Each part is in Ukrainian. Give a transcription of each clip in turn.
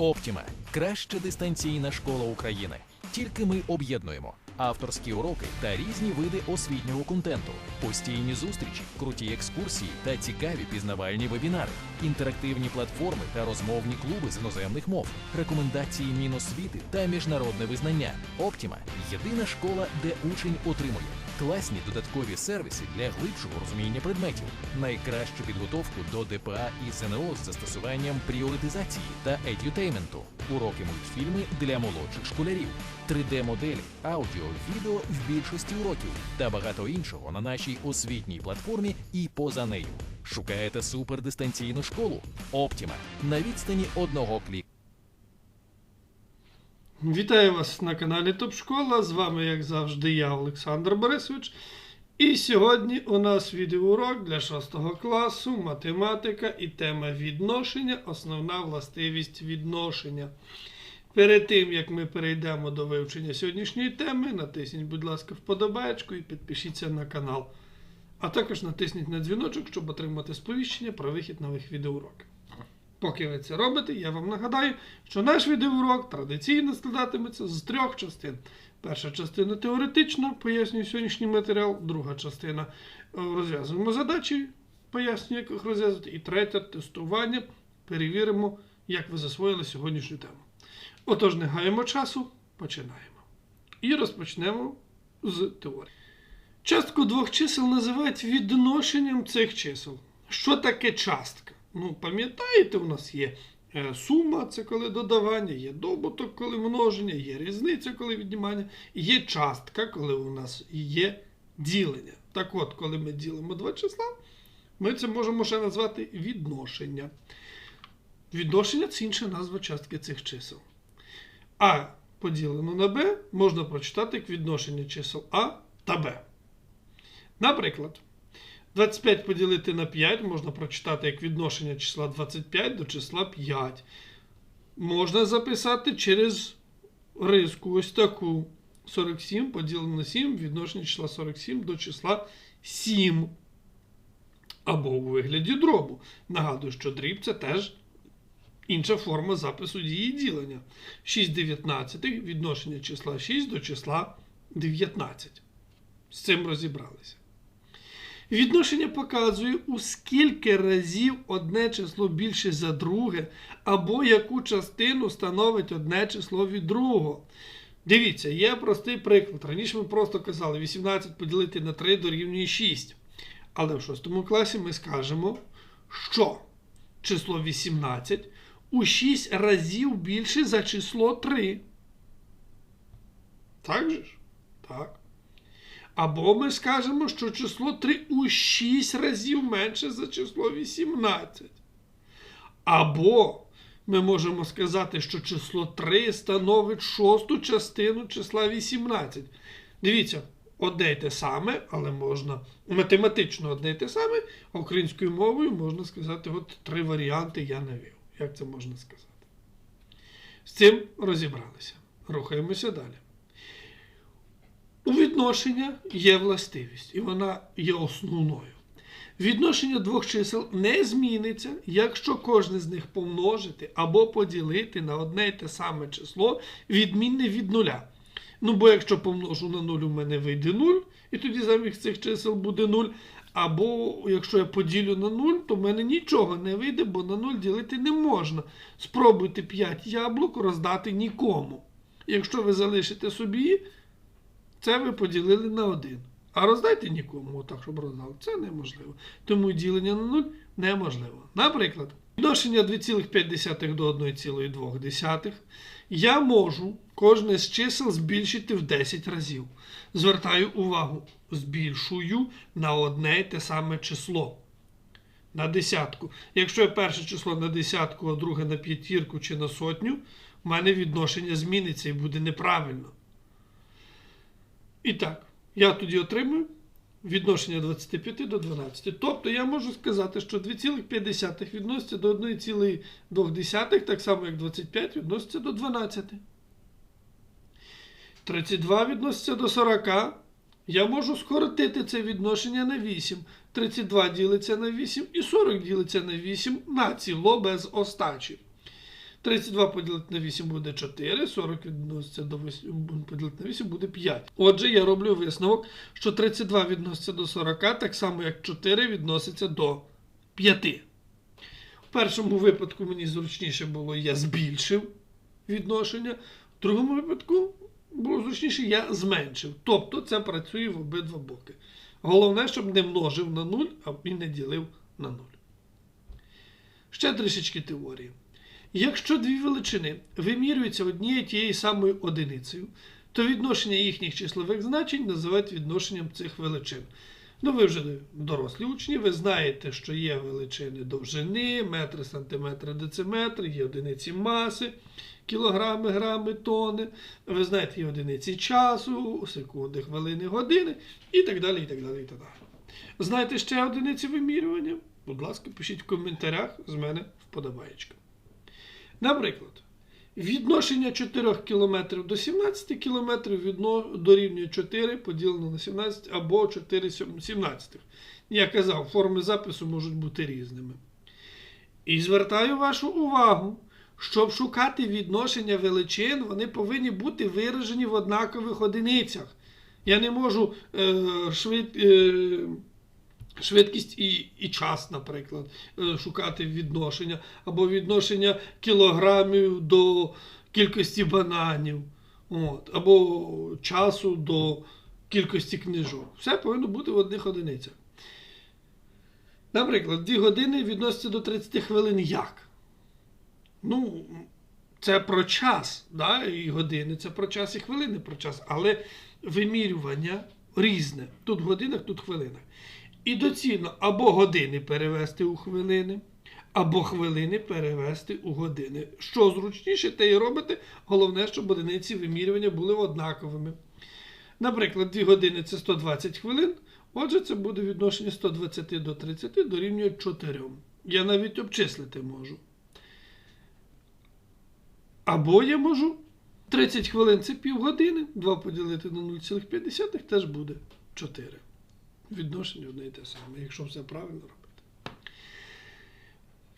Оптіма краща дистанційна школа України. Тільки ми об'єднуємо авторські уроки та різні види освітнього контенту, постійні зустрічі, круті екскурсії та цікаві пізнавальні вебінари, інтерактивні платформи та розмовні клуби з іноземних мов, рекомендації Міносвіти та міжнародне визнання. Оптіма єдина школа, де учень отримує класні додаткові сервіси для глибшого розуміння предметів, найкращу підготовку до ДПА і ЗНО з застосуванням пріоритизації та едютейменту, уроки мультфільми для молодших школярів, 3D-моделі, аудіо, відео в більшості уроків та багато іншого на нашій освітній платформі і поза нею. Шукаєте супердистанційну школу? Оптіма на відстані одного кліку. Вітаю вас на каналі Топ Школа. З вами, як завжди, я, Олександр Борисович. І сьогодні у нас відеоурок для 6 класу, математика і тема відношення, основна властивість відношення. Перед тим, як ми перейдемо до вивчення сьогоднішньої теми, натисніть, будь ласка, вподобайку і підпишіться на канал. А також натисніть на дзвіночок, щоб отримати сповіщення про вихід нових відеоуроків. Поки ви це робите, я вам нагадаю, що наш відеоурок традиційно складатиметься з трьох частин. Перша частина теоретична, пояснюю сьогоднішній матеріал, друга частина е, розв'язуємо задачі, пояснюю, як їх розв'язати, і третя тестування. Перевіримо, як ви засвоїли сьогоднішню тему. Отож, не гаємо часу, починаємо. І розпочнемо з теорії. Частку двох чисел називають відношенням цих чисел. Що таке частка? Ну, пам'ятаєте, у нас є е, сума, це коли додавання, є добуток, коли множення, є різниця, коли віднімання, є частка, коли у нас є ділення. Так от, коли ми ділимо два числа, ми це можемо ще назвати відношення. Відношення це інша назва частки цих чисел. А поділено на b можна прочитати як відношення чисел А та Б. Наприклад, 25 поділити на 5 можна прочитати як відношення числа 25 до числа 5. Можна записати через риску ось таку. 47 поділено на 7 відношення числа 47 до числа 7. Або у вигляді дробу. Нагадую, що дріб це теж інша форма запису дії ділення. 6 19 відношення числа 6 до числа 19. З цим розібралися. Відношення показує, у скільки разів одне число більше за друге, або яку частину становить одне число від другого. Дивіться, є простий приклад. Раніше ми просто казали 18 поділити на 3 дорівнює 6. Але в 6 класі ми скажемо, що число 18 у 6 разів більше за число 3. Так же ж? Так. Або ми скажемо, що число 3 у 6 разів менше за число 18. Або ми можемо сказати, що число 3 становить шосту частину числа 18. Дивіться, одне й те саме, але можна математично одне й те саме, а українською мовою можна сказати, от три варіанти я навів. Як це можна сказати? З цим розібралися. Рухаємося далі. У відношення є властивість, і вона є основною. Відношення двох чисел не зміниться, якщо кожне з них помножити або поділити на одне й те саме число, відмінне від нуля. Ну, бо якщо помножу на 0, у мене вийде 0, і тоді замість цих чисел буде 0. Або якщо я поділю на 0, то в мене нічого не вийде, бо на 0 ділити не можна. Спробуйте 5 яблук роздати нікому. Якщо ви залишите собі, це ви поділили на 1. А роздайте нікому, так, щоб роздали. Це неможливо. Тому ділення на 0 неможливо. Наприклад, відношення 2,5 до 1,2 я можу кожне з чисел збільшити в 10 разів. Звертаю увагу, збільшую на одне те саме число. На десятку. Якщо я перше число на десятку, а друге на п'ятірку чи на сотню, в мене відношення зміниться і буде неправильно. І так, я тоді отримую відношення 25 до 12. Тобто я можу сказати, що 2,5 відноситься до 1,2, так само як 25 відноситься до 12. 32 відноситься до 40. Я можу скоротити це відношення на 8. 32 ділиться на 8 і 40 ділиться на 8 на ціло без остачі. 32 поділити на 8 буде 4, 40 відноситься до 8 поділити на 8 буде 5. Отже, я роблю висновок, що 32 відноситься до 40, так само як 4 відноситься до 5. В першому випадку мені зручніше було, я збільшив відношення. В другому випадку було зручніше, я зменшив. Тобто це працює в обидва боки. Головне, щоб не множив на 0, і не ділив на 0. Ще трішечки теорії. Якщо дві величини вимірюються однією тією самою одиницею, то відношення їхніх числових значень називають відношенням цих величин. Ну, ви вже дорослі учні, ви знаєте, що є величини довжини, метри, сантиметри, дециметри, є одиниці маси, кілограми, грами, тони. Ви знаєте, є одиниці часу, секунди, хвилини, години і так далі. і так далі, і так далі. Знаєте ще одиниці вимірювання? Будь ласка, пишіть в коментарях з мене вподобаєчка. Наприклад, відношення 4 км до 17 км відно- дорівнює 4 поділено на 17 або 4 17. Я казав, форми запису можуть бути різними. І звертаю вашу увагу, щоб шукати відношення величин, вони повинні бути виражені в однакових одиницях. Я не можу е, швид, е, швидкість і, і час, наприклад, е, шукати відношення, або відношення кілограмів до кількості бананів, от, або часу до кількості книжок. Все повинно бути в одних одиницях. Наприклад, 2 години відносяться до 30 хвилин як? Ну, це про час, да? і години це про час, і хвилини про час, але вимірювання різне. Тут в годинах, тут в хвилинах. І доцільно або години перевести у хвилини, або хвилини перевести у години. Що зручніше, те і робите. Головне, щоб одиниці вимірювання були однаковими. Наприклад, 2 години це 120 хвилин. Отже, це буде відношення 120 до 30 дорівнює 4. Я навіть обчислити можу. Або я можу 30 хвилин це півгодини, 2 поділити на 0,5 теж буде 4. Відношення одне і те саме, якщо все правильно робити.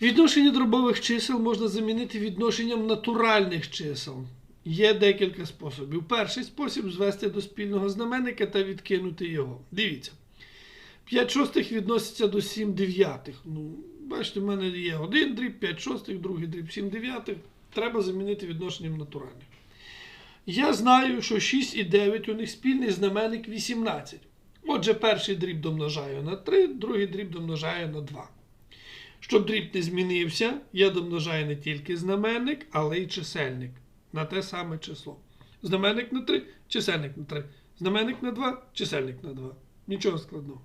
Відношення дробових чисел можна замінити відношенням натуральних чисел. Є декілька способів. Перший спосіб звести до спільного знаменника та відкинути його. Дивіться. 5 шостих відноситься до 7 дев'ятих. Ну, бачите, в мене є один дріб, 5 шостих, другий дріб, 7 дев'ятих. Треба замінити відношенням натуральних. Я знаю, що 6 і 9 у них спільний знаменник 18. Отже, перший дріб домножаю на 3, другий дріб домножаю на 2. Щоб дріб не змінився, я домножаю не тільки знаменник, але й чисельник на те саме число. Знаменник на 3, чисельник на 3. Знаменник на 2, чисельник на 2. Нічого складного.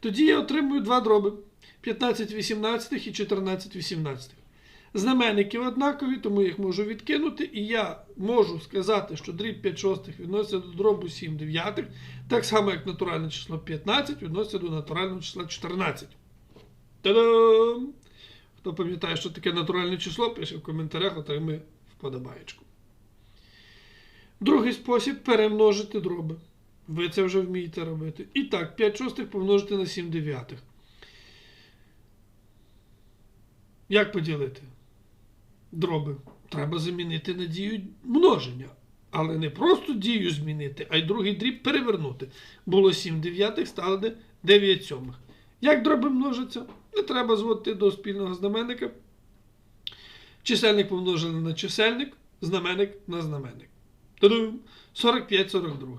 Тоді я отримую два дроби: 15 18 і 14 18. Знаменники однакові, тому їх можу відкинути, і я можу сказати, що дріб 5 шостих відноситься до дробу 7 дев'ятих, так само, як натуральне число 15 відноситься до натурального числа 14. Та-дам! Хто пам'ятає, що таке натуральне число, пише в коментарях, отримує вподобаєчку. Другий спосіб перемножити дроби. Ви це вже вмієте робити. І так, 5 шостих помножити на 7 дев'ятих. Як поділити? Дроби. Треба замінити на дію множення. Але не просто дію змінити, а й другий дріб перевернути. Було 7 дев'ятих, стало 9 сьомих. Як дроби множаться? Не треба зводити до спільного знаменника. Чисельник помножили на чисельник, знаменник на знаменник. Та-дум! 45 42.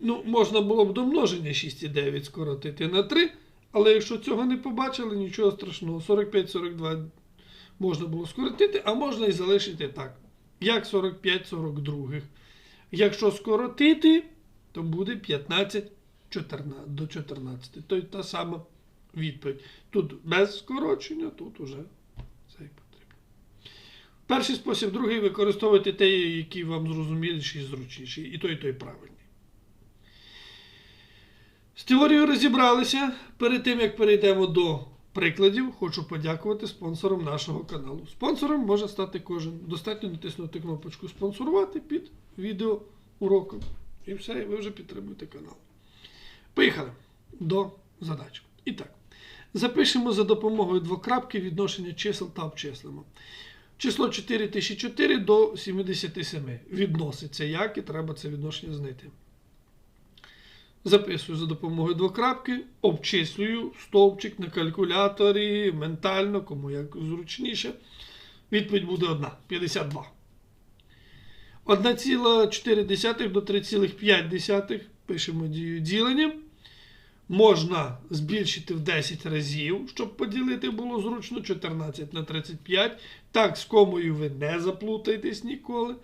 Ну, можна було б до множення 6 і 9 скоротити на 3, але якщо цього не побачили, нічого страшного. 45-42 можна було скоротити, а можна і залишити так. Як 45-42. Якщо скоротити, то буде 15 14, до 14. Тобто та сама відповідь. Тут без скорочення, тут уже це і потрібно. Перший спосіб, другий використовуйте те, який вам зрозуміліший і зручніший. І той, і той правильний. З теорією розібралися. Перед тим, як перейдемо до прикладів, хочу подякувати спонсорам нашого каналу. Спонсором може стати кожен. Достатньо натиснути кнопочку спонсорувати під відео уроком. І все, і ви вже підтримуєте канал. Поїхали до задач. І так, запишемо за допомогою двокрапки відношення чисел та обчислимо. Число 4004 до 77 відноситься. Як і треба це відношення знайти. Записую за допомогою двокрапки, обчислюю стовпчик на калькуляторі, ментально, кому як зручніше. Відповідь буде одна 52. 1,4 до 3,5 пишемо дію ділення. Можна збільшити в 10 разів, щоб поділити було зручно 14 на 35. Так, з комою ви не заплутаєтесь ніколи.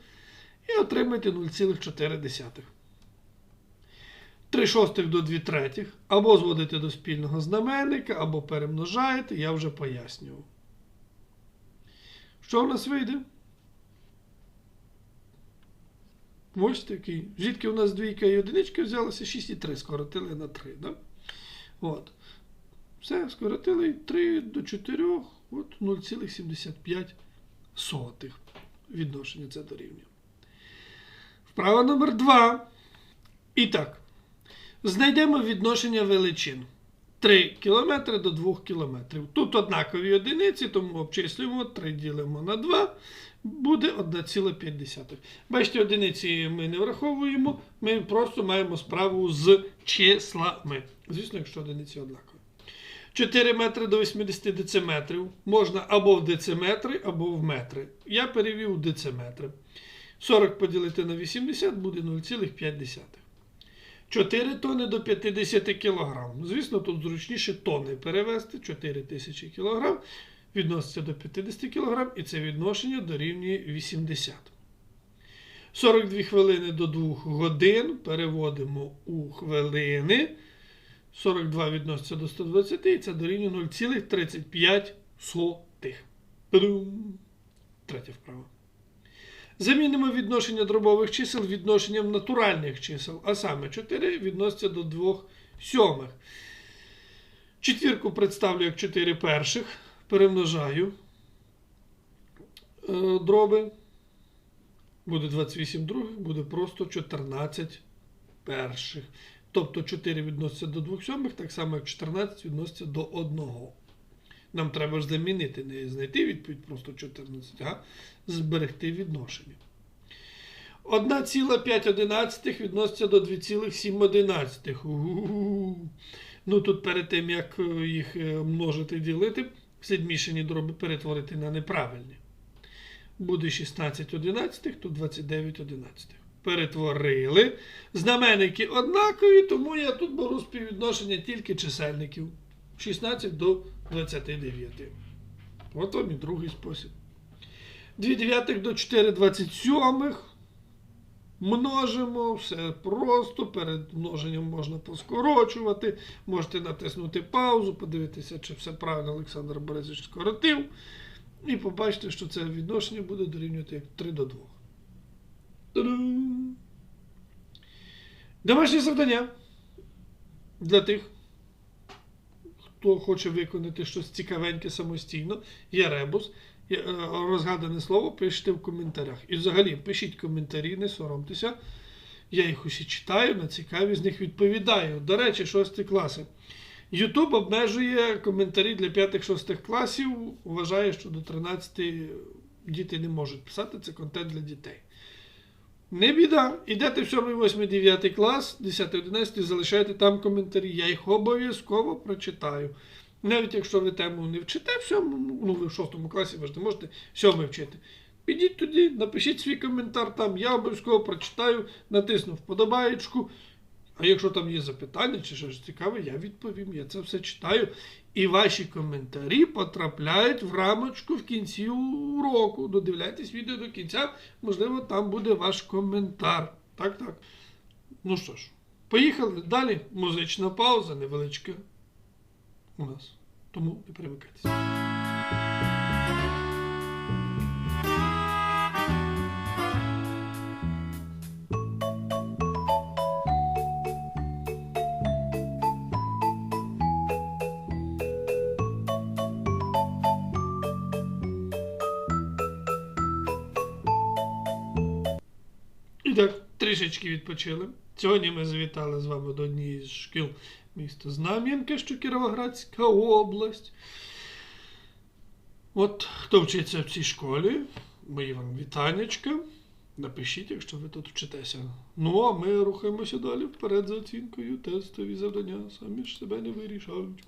І отримаєте 0,4. 3 шостих до 2 третіх. Або зводите до спільного знаменника, або перемножаєте, я вже пояснював. Що в нас вийде? Ось такий. Звідки у нас двійка і одиничка взялася? 6,3 скоротили на 3. Да? От. Все, скоротили 3 до 4, от 0,75 сотих. Відношення це дорівнює. Вправа номер 2. І так. Знайдемо відношення величин. 3 км до 2 км. Тут однакові одиниці, тому обчислюємо 3 ділимо на 2, буде 1,5. Бачите, одиниці ми не враховуємо, ми просто маємо справу з числами. Звісно, якщо одиниці однакові. 4 метри до 80 дециметрів можна або в дециметри, або в метри. Я перевів в дециметри. 40 поділити на 80 буде 0,5. 4 тони до 50 кг. Звісно, тут зручніше тони перевести. 4 тисячі кг відноситься до 50 кг, і це відношення дорівнює 80. 42 хвилини до 2 годин переводимо у хвилини. 42 відноситься до 120, і це дорівнює 0,35. Та-дум! Третя вправа. Замінимо відношення дробових чисел відношенням натуральних чисел, а саме 4 відноситься до 2 сьомих. Четвірку представлю як 4 перших. Перемножаю е, дроби. Буде 28 других, буде просто 14 перших. Тобто 4 відноситься до 2 сьомих, так само як 14 відноситься до 1. Нам треба ж замінити, не знайти відповідь просто 14, а зберегти відношення. 1,5 відноситься до 2,7. Ну тут перед тим, як їх множити ділити, всі змішані дроби перетворити на неправильні. Буде 16 одинадцятих, тут 29 одинадцятих. Перетворили. Знаменники однакові, тому я тут беру співвідношення тільки чисельників. 16 до 29. От вам і другий спосіб. 2 дев'ятих до 4 27. Множимо, все просто. Перед множенням можна поскорочувати. Можете натиснути паузу, подивитися, чи все правильно Олександр Борисович скоротив. І побачите, що це відношення буде дорівнювати 3 до 2. Та-дам! Домашнє завдання для тих, хто хоче виконати щось цікавеньке самостійно, є ребус. Е, Розгадане слово пишіть в коментарях. І взагалі пишіть коментарі, не соромтеся. Я їх усі читаю, на цікаві з них відповідаю. До речі, 6 класи. Ютуб обмежує коментарі для 5-6 класів. Вважає, що до 13 діти не можуть писати, це контент для дітей. Не біда. Ідете в 7, 8, 9 клас, 10, 11, залишайте там коментарі. Я їх обов'язково прочитаю. Навіть якщо ви тему не вчите в 7, ну ви в 6 класі, ви ж не можете 7 вчити. Підіть туди, напишіть свій коментар там, я обов'язково прочитаю, натисну вподобаєчку. А якщо там є запитання чи щось цікаве, я відповім. Я це все читаю. І ваші коментарі потрапляють в рамочку в кінці уроку. Додивляйтесь відео до кінця, можливо, там буде ваш коментар. Так, так. Ну що ж, поїхали далі. Музична пауза невеличка у нас. Тому не перемикайтеся. Трішечки відпочили. Сьогодні ми завітали з вами до однієї з шкіл міста Знам'янка, що Кіровоградська область. От хто вчиться в цій школі, мої вам вітаннячка. Напишіть, якщо ви тут вчитеся. Ну, а ми рухаємося далі вперед за оцінкою. Тестові завдання самі ж себе не вирішають.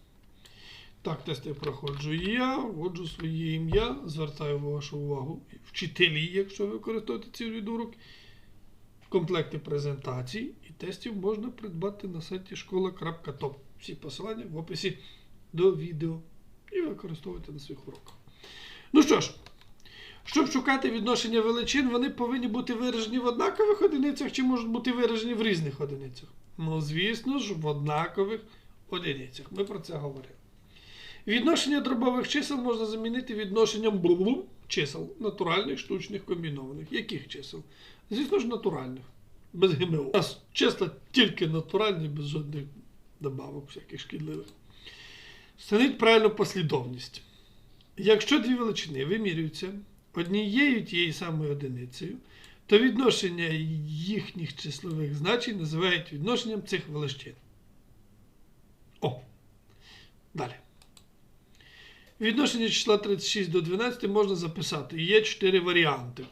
Так, тести проходжу я, вводжу своє ім'я, звертаю вашу увагу вчителі, якщо ви використовуєте ці відеоуроки. Комплекти презентацій і тестів можна придбати на сайті школа.топ. Всі посилання в описі до відео і використовуйте на своїх уроках. Ну що ж, щоб шукати відношення величин, вони повинні бути виражені в однакових одиницях чи можуть бути виражені в різних одиницях. Ну, звісно ж, в однакових одиницях. Ми про це говорили. Відношення дробових чисел можна замінити відношенням чисел натуральних, штучних, комбінованих. Яких чисел? Звісно ж, натуральних. Без ГМО. У нас числа тільки натуральні, без жодних добавок, всяких шкідливих. Встановіть правильну послідовність. Якщо дві величини вимірюються однією тією самою одиницею, то відношення їхніх числових значень називають відношенням цих величин. О! Далі. Відношення числа 36 до 12 можна записати. Є 4 варіанти.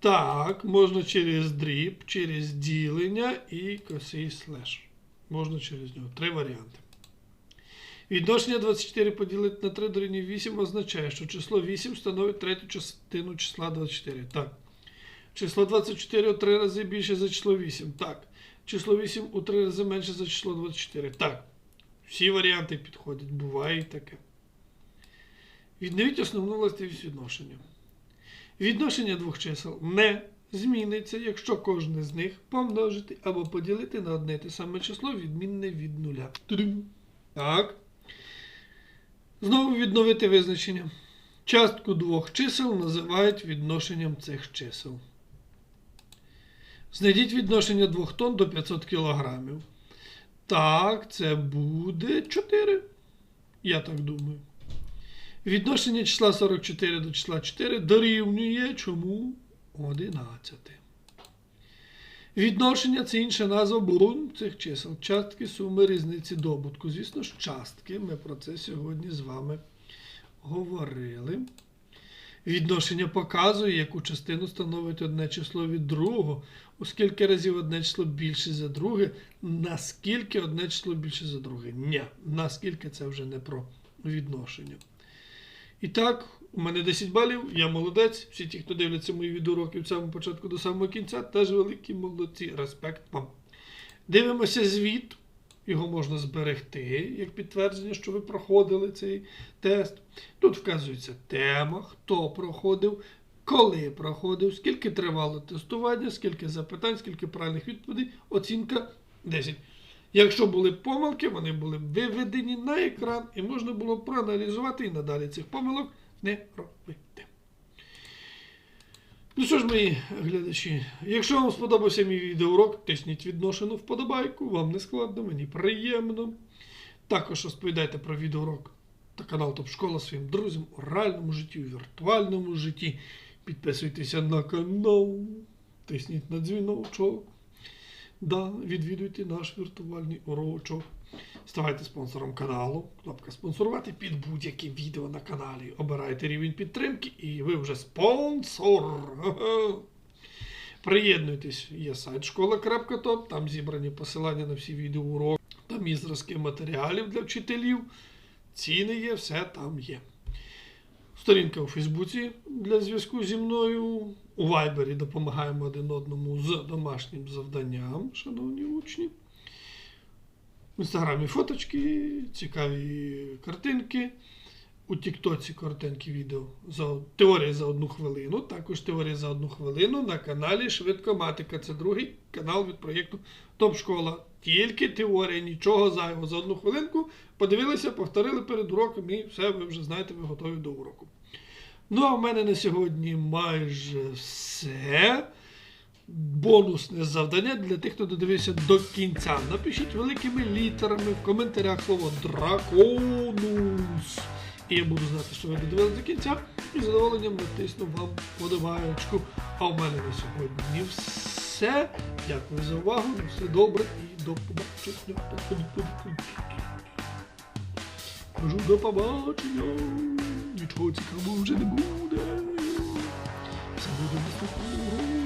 Так, можна через дріб, через ділення і косий слеш. Можна через нього. Три варіанти. Відношення 24 поділити на 3 дорівнює 8 означає, що число 8 становить третю частину числа 24. Так. Число 24 у 3 рази більше за число 8. Так. Число 8 у 3 рази менше за число 24. Так. Всі варіанти підходять. Буває і таке. Відновіть основну властивість відношення. Відношення двох чисел не зміниться, якщо кожне з них помножити або поділити на одне те саме число, відмінне від нуля. Так. Знову відновити визначення. Частку двох чисел називають відношенням цих чисел. Знайдіть відношення двох тонн до 500 кг. Так, це буде 4. Я так думаю. Відношення числа 44 до числа 4 дорівнює чому 11. Відношення це інша назва бурун цих чисел. Частки суми різниці добутку. Звісно ж, частки. Ми про це сьогодні з вами говорили. Відношення показує, яку частину становить одне число від другого, оскільки разів одне число більше за друге, наскільки одне число більше за друге. Ні, наскільки це вже не про відношення. І так, у мене 10 балів, я молодець. Всі ті, хто дивляться мої відеоуроки від самого початку до самого кінця, теж великі молодці. Респект вам. Дивимося звіт. Його можна зберегти як підтвердження, що ви проходили цей тест. Тут вказується тема, хто проходив, коли проходив, скільки тривало тестування, скільки запитань, скільки правильних відповідей, оцінка 10. Якщо були помилки, вони були виведені на екран і можна було проаналізувати і надалі цих помилок не робити. Ну що ж, мої глядачі, якщо вам сподобався мій відеоурок, тисніть відношену вподобайку, вам не складно, мені приємно. Також розповідайте про відеоурок та канал Топ Школа своїм друзям у реальному житті, у віртуальному житті. Підписуйтеся на канал, тисніть на дзвіночок. Да, відвідуйте наш віртуальний урочок. Ставайте спонсором каналу. Кнопка спонсорувати під будь-яке відео на каналі. Обирайте рівень підтримки і ви вже спонсор. Приєднуйтесь, є сайт школа.топ, там зібрані посилання на всі відеоуроки, там є зразки матеріалів для вчителів. Ціни є, все там є. Сторінка у Фейсбуці для зв'язку зі мною. У Вайбері допомагаємо один одному з домашнім завданням, шановні учні. В інстаграмі фоточки, цікаві картинки. У Тіктоці коротенькі відео за теорія за одну хвилину. Також теорія за одну хвилину на каналі Швидкоматика. Це другий канал від проєкту Топ Школа. Тільки теорія, нічого зайвого за одну хвилинку. Подивилися, повторили перед уроком і все, ви вже знаєте, ви готові до уроку. Ну, а в мене на сьогодні майже все. Бонусне завдання для тих, хто додивився до кінця. Напишіть великими літерами в коментарях слово драконус. І я буду знати, що ви додивилися до кінця і з задоволенням натисну вам подобаючку. А в мене на сьогодні все. Дякую за увагу, все добре і до побачення. Кажу до побачення. Нічого цікавого вже не буде. Все буде наступного.